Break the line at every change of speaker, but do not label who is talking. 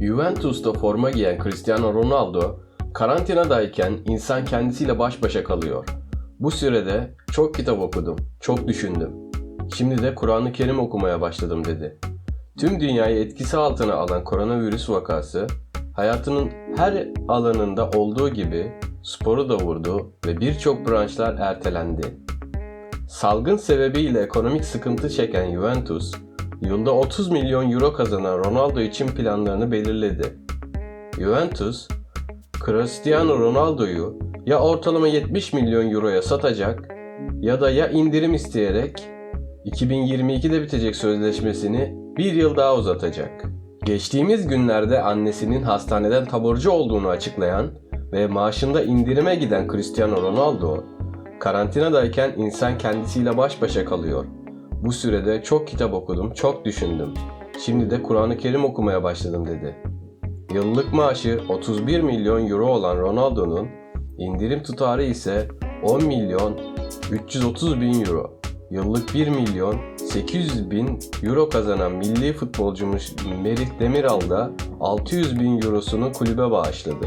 Juventus'ta forma giyen Cristiano Ronaldo, karantinadayken insan kendisiyle baş başa kalıyor. Bu sürede çok kitap okudum, çok düşündüm. Şimdi de Kur'an-ı Kerim okumaya başladım dedi. Tüm dünyayı etkisi altına alan koronavirüs vakası, hayatının her alanında olduğu gibi sporu da vurdu ve birçok branşlar ertelendi. Salgın sebebiyle ekonomik sıkıntı çeken Juventus, yılda 30 milyon euro kazanan Ronaldo için planlarını belirledi. Juventus, Cristiano Ronaldo'yu ya ortalama 70 milyon euroya satacak ya da ya indirim isteyerek 2022'de bitecek sözleşmesini bir yıl daha uzatacak. Geçtiğimiz günlerde annesinin hastaneden taburcu olduğunu açıklayan ve maaşında indirime giden Cristiano Ronaldo, karantinadayken insan kendisiyle baş başa kalıyor. Bu sürede çok kitap okudum, çok düşündüm. Şimdi de Kur'an-ı Kerim okumaya başladım dedi. Yıllık maaşı 31 milyon euro olan Ronaldo'nun indirim tutarı ise 10 milyon 330 bin euro. Yıllık 1 milyon 800 bin euro kazanan milli futbolcumuz Merih Demiral da 600 bin eurosunu kulübe bağışladı.